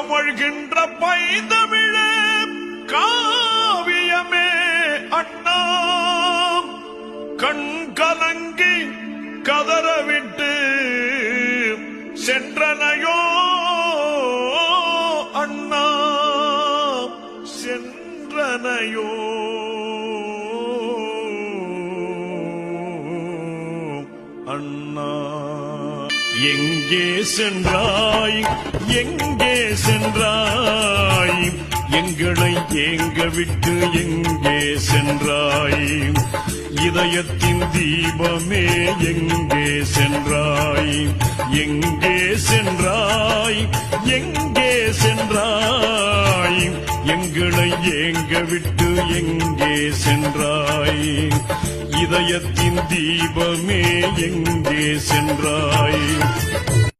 கமழ்கின்ற பைந்தமிழே காவியமே அண்ணா. கண் கலங்கி கதறவிட்டு சென்றனையோ அண்ணா. சென்றனையோ. அண்ணா. எங்கே சென்றாய்? எங்கே சென்றாய்? எங்களை ஏங்க விட்டு எங்கே சென்றாய்? இதயத்தின் தீபமே எங்கே சென்றாய்? எங்கே சென்றாய்? எங்கே சென்றாய்? எங்களை ஏங்க விட்டு எங்கே சென்றாய்? இதயத்தின் தீபமே எங்கே சென்றாய்?